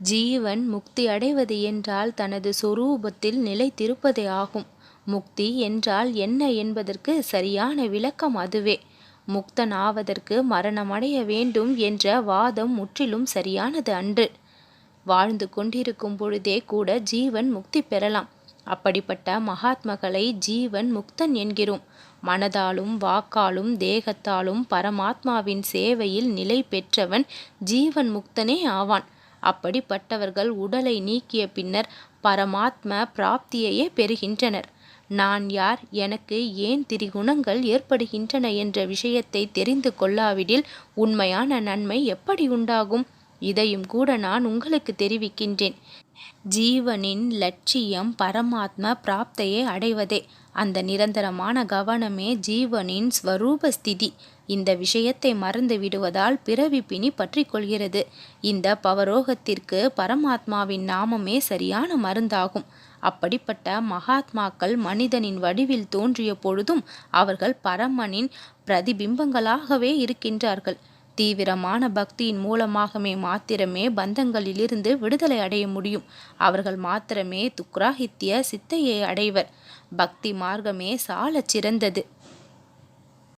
ஜீவன் முக்தி அடைவது என்றால் தனது சொரூபத்தில் நிலைத்திருப்பதே ஆகும். முக்தி என்றால் என்ன என்பதற்கு சரியான விளக்கம் அதுவே. முக்தன் ஆவதற்கு மரணமடைய வேண்டும் என்ற வாதம் முற்றிலும் சரியானது அன்று. வாழ்ந்து கொண்டிருக்கும் பொழுதே கூட ஜீவன் முக்தி பெறலாம். அப்படிப்பட்ட மகாத்மகளை ஜீவன் முக்தன் என்கிறோம். மனதாலும் வாக்காலும் தேகத்தாலும் பரமாத்மாவின் சேவையில் நிலை பெற்றவன் ஜீவன் முக்தனே ஆவான். அப்படிப்பட்டவர்கள் உடலை நீக்கிய பின்னர் பரமாத்ம பிராப்தியையே பெறுகின்றனர். நான் யார்? எனக்கு ஏன் திரிகுணங்கள் ஏற்படுகின்றன என்ற விஷயத்தை தெரிந்து கொள்ளாவிடில் உண்மையான நன்மை எப்படி உண்டாகும்? இதையும் கூட நான் உங்களுக்கு தெரிவிக்கின்றேன். ஜீவனின் லட்சியம் பரமாத்ம பிராப்தையை அடைவதே. அந்த நிரந்தரமான கவனமே ஜீவனின் ஸ்வரூப ஸ்திதி. இந்த விஷயத்தை மறந்து விடுவதால் பிறவி பிணி பற்றி கொள்கிறது. இந்த பவரோகத்திற்கு பரமாத்மாவின் நாமமே சரியான மருந்தாகும். அப்படிப்பட்ட மகாத்மாக்கள் மனிதனின் வடிவில் தோன்றிய பொழுதும் அவர்கள் பரமனின் பிரதிபிம்பங்களாகவே இருக்கின்றார்கள். தீவிரமான பக்தியின் மூலமாகவே மாத்திரமே பந்தங்களிலிருந்து விடுதலை அடைய முடியும். அவர்கள் மாத்திரமே துக்ராஹித்ய சித்தையை அடைவர். பக்தி மார்க்கமே சாலச் சிறந்தது.